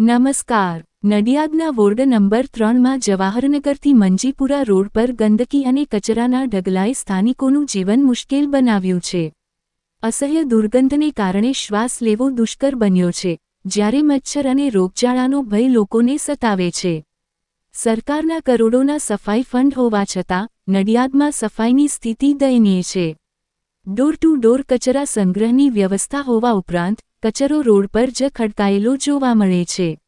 નમસ્કાર. નડિયાદના ward number ત્રણમાં જવાહરનગરથી Manjipura road પર ગંદકી અને કચરાના ઢગલાએ સ્થાનિકોનું જીવન મુશ્કેલ બનાવ્યું છે. અસહ્ય દુર્ગંધને કારણે શ્વાસ લેવો દુષ્કર બન્યો છે. જ્યારે મચ્છર અને રોગચાળાનો ભય લોકોને સતાવે છે. સરકારના કરોડોના સફાઈ ફંડ હોવા છતાં, નડિયાદમાં સફાઈની સ્થિતિ દયનીય છે. ડોર ટુ ડોર કચરા સંગ્રહની વ્યવસ્થા હોવા ઉપરાંત કચરો રોડ પર જ ખડકાયેલો જોવા મળે છે.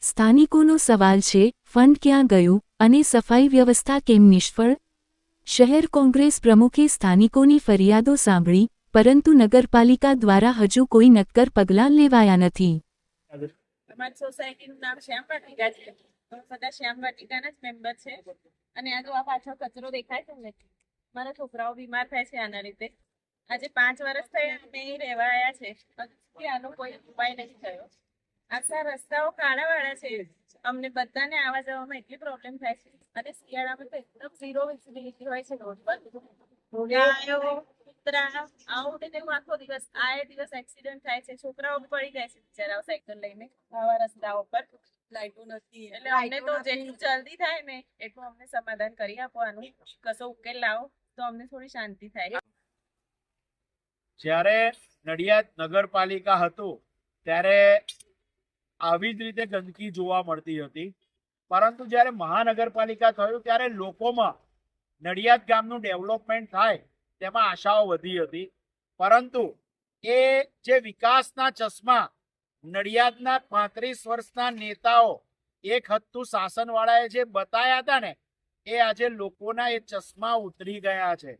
સ્થાનિકોનો સવાલ છે, ફંડ ક્યાં ગયું અને સફાઈ વ્યવસ્થા કેમ નિષ્ફળ? શહેર કોંગ્રેસ પ્રમુખે સ્થાનિકોની ફરિયાદો સાંભળી, પરંતુ નગરપાલિકા દ્વારા હજુ કોઈ નક્કર પગલાં લેવાયા નથી. અને આ જો આ પાછળ કચરો દેખાય છે મારા છોકરાઓ બીમાર થાય છે આના લીધે. આજે પાંચ વર્ષ થયા અમે અહીં રહેવા આવ્યા છે આનો કોઈ ઉપાય નથી થયો. આખા રસ્તાઓ કાળાવાળા છે. અમને બધાને આવવા જવામાં એટલી પ્રોબ્લેમ થાય છે. અને શિયાળામાં તો એકદમ ઝીરો વિઝિબિલિટી હોય છે રોડ પર. ગાયો કૂતરા આવું ને તેવું આખો દિવસ આ દિવસ એક્સિડન્ટ થાય છે. છોકરાઓ પડી જાય છે. બિચારાઓ સાયકલ લઈને આવા રસ્તાઓ પર. લાઈટો નથી. એટલે અમને તો જેટલું જલ્દી થાય ને એટલું અમને સમાધાન કરી આપવાનું. કશો ઉકેલ લાવો તો અમને થોડી શાંતિ થાય. જ્યારે નડિયાદ નગરપાલિકા હતું, ત્યારે આવી જ રીતે ગંદકી જોવા મળતી હતી. પરંતુ જ્યારે મહાનગરપાલિકા થયું, ત્યારે લોકોમાં નડિયાદ ગામનું ડેવલપમેન્ટ થાય, તેમાં આશાઓ વધી હતી. પરંતુ એ જે વિકાસના ચશ્મા નડિયાદના પાંત્રીસ વર્ષના નેતાઓ એક હદતું શાસનવાળાએ જે બતાયા હતા ને, એ આજે લોકોના એ ચશ્મા ઉતરી ગયા છે.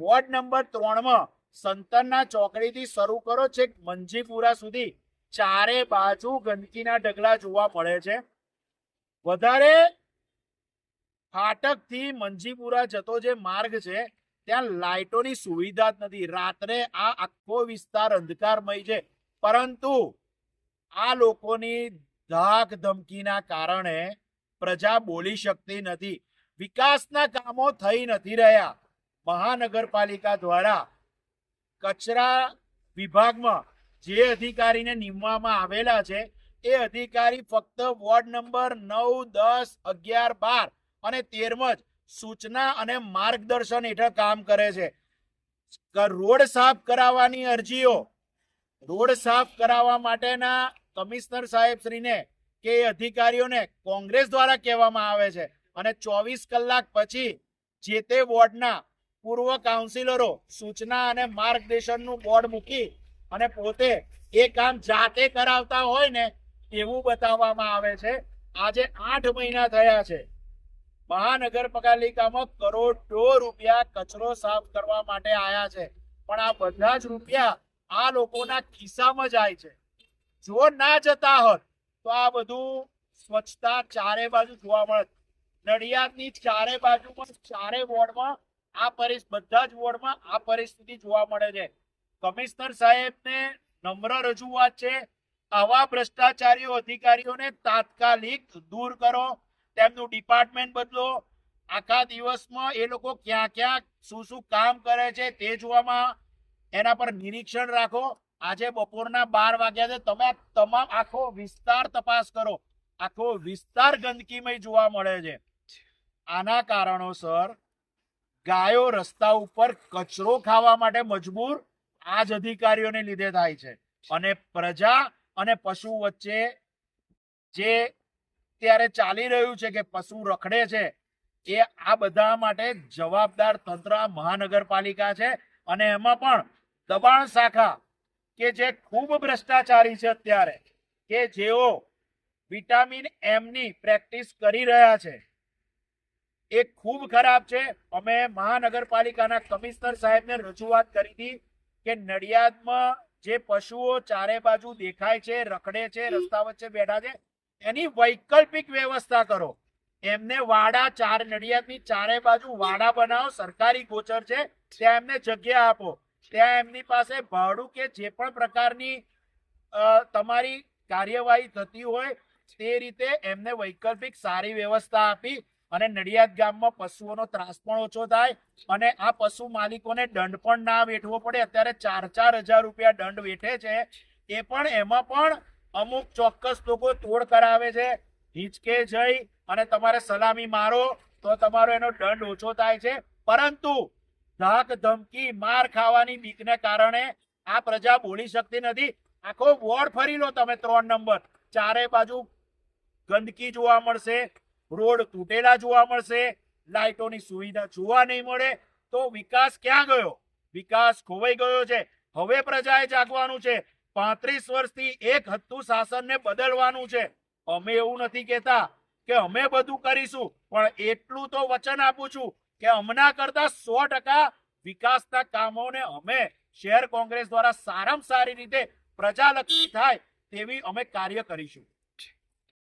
વોર્ડ નંબર ત્રણમાં સંતનના ચોકડીથી શરૂ કરો છેક મંજીપુરા સુધી. ચારે બાજુ ગંદકીના ઢગલા જોવા મળે છે. વધારે ફાટકથી મંજીપુરા જતો જે માર્ગ છે, ત્યાં લાઇટોની સુવિધા જ નથી. રાત્રે આ આખો વિસ્તાર અંધકારમય છે. પરંતુ આ લોકોની ધાક ધમકીના કારણે પ્રજા બોલી શકતી નથી. વિકાસના કામો થઈ નથી રહ્યા. મહાનગરપાલિકા દ્વારા કચરા વિભાગમાં જે અધિકારીને નિમવામાં આવેલા છે, એ અધિકારી ફક્ત વોર્ડ નંબર નવ, દસ, અગિયાર, બાર અને તેરમાં જ સૂચના અને માર્ગદર્શન હેઠળ કામ કરે છે. રોડ સાફ કરાવવાની અરજીઓ, રોડ સાફ કરાવવા માટેના કમિશનર સાહેબ શ્રીને કે અધિકારીઓને કોંગ્રેસ દ્વારા કહેવામાં આવે છે. અને ચોવીસ કલાક પછી જે તે વોર્ડના પૂર્વ કાઉન્સિલરો સૂચના અને માર્ગદર્શનનું બોર્ડ મૂકી અને પોતે એ કામ જાતે કરાવતા હોય ને એવું બતાવવામાં આવે છે. આજે આઠ મહિના થયા છે. મહાનગરપાલિકામાં કરોડો રૂપિયા કચરો સાફ કરવા માટે આયા છે. પણ આ બધા જ રૂપિયા આ લોકોના ખિસ્સામાં જાય છે. જો ના જતા હોત તો આ બધું સ્વચ્છતા ચારે બાજુ જોવા મળે નડિયાદની ચારે બાજુમાં ચારે વોર્ડમાં આ પરિસ, બધા જ વોર્ડમાં આ પરિસ્થિતિ જોવા મળે છે. કમિશનર સાહેબને નમ્ર રજૂઆત છે. આવા ભ્રષ્ટાચારીઓ અધિકારીઓને તાત્કાલિક દૂર કરો, તેમનું ડિપાર્ટમેન્ટ બદલો. આખા દિવસમાં એ લોકો ક્યાં ક્યાં, શું શું કામ કરે છે તે જોવામાં એના પર નિરીક્ષણ રાખો. આજે બપોરના બાર વાગ્યા છે. તમે તમામ, આખો વિસ્તાર તપાસ કરો. આખો વિસ્તાર ગંદકીમય જોવા મળે છે. આના કારણોસર ગાયો રસ્તા ઉપર કચરો ખાવા માટે મજબૂર આ જ અધિકારીઓને લીધે થાય છે. અને પ્રજા અને પશુ વચ્ચે જે ત્યારે ચાલી રહ્યું છે કે પશુ રખડે છે, એ આ બધા માટે જવાબદાર તંત્ર મહાનગરપાલિકા છે. અને એમાં પણ દબાણ શાખા કે જે ખૂબ ભ્રષ્ટાચારી છે અત્યારે, કે જેઓ વિટામિન એમની પ્રેક્ટિસ કરી રહ્યા છે એ ખૂબ ખરાબ છે. અમે મહાનગરપાલિકાના કમિશનર સાહેબને રજૂઆત કરી હતી કે નડિયાદમાં જે પશુઓ ચારે બાજુ દેખાય છે, રખડે છે, રસ્તા વચ્ચે બેઠા છે, એની વૈકલ્પિક વ્યવસ્થા કરો. એમને વાડા ચાર, નડિયાદની ચારે બાજુ વાડા બનાવો, સરકારી ગોચર છે, ત્યાં એમને જગ્યા આપો. ત્યાં એમની પાસે ભાડું કે જે પણ પ્રકારની તમારી કાર્યવાહી થતી હોય, તે રીતે એમને વૈકલ્પિક સારી વ્યવસ્થા આપી અને નડિયાદ ગામમાં પશુઓનો ત્રાસ પણ ઓછો થાય અને આ પશુ માલિકોને દંડ પણ ના વેઠવો પડે. અત્યારે ચાર ચાર હજાર રૂપિયા દંડ વેઠે છે. એ પણ એમાં પણ અમુક ચોક્કસ લોકો તોડ કરાવે છે. હિંચકે જઈ અને તમારે સલામી મારો તો તમારો એનો દંડ ઓછો થાય છે. પરંતુ ધાક ધમકી માર ખાવાની બીકને કારણે આ પ્રજા બોલી શકતી નથી. આખો વોર્ડ ફરી લો તમે ત્રણ નંબર. ચારે બાજુ ગંદકી જોવા મળશે. રોડ તૂટેલા જોવા મળશે, લાઇટોની સુવિધા જોવા નહીં મળે, તો વિકાસ ક્યાં ગયો? વિકાસ ખોવાઈ ગયો છે. હવે પ્રજાએ જાગવાનું છે. પાંત્રીસ વર્ષથી એક હત્તુ શાસનને બદલવાનું છે. અમે એવું નથી કહેતા કે અમે બધું કરીશું, પણ એટલું તો વચન આપું છું કે હમણાં કરતા સો ટકા વિકાસના કામોને અમે શહેર કોંગ્રેસ દ્વારા સારામાં સારી રીતે પ્રજાલક્ષી થાય તેવી અમે કાર્ય કરીશું.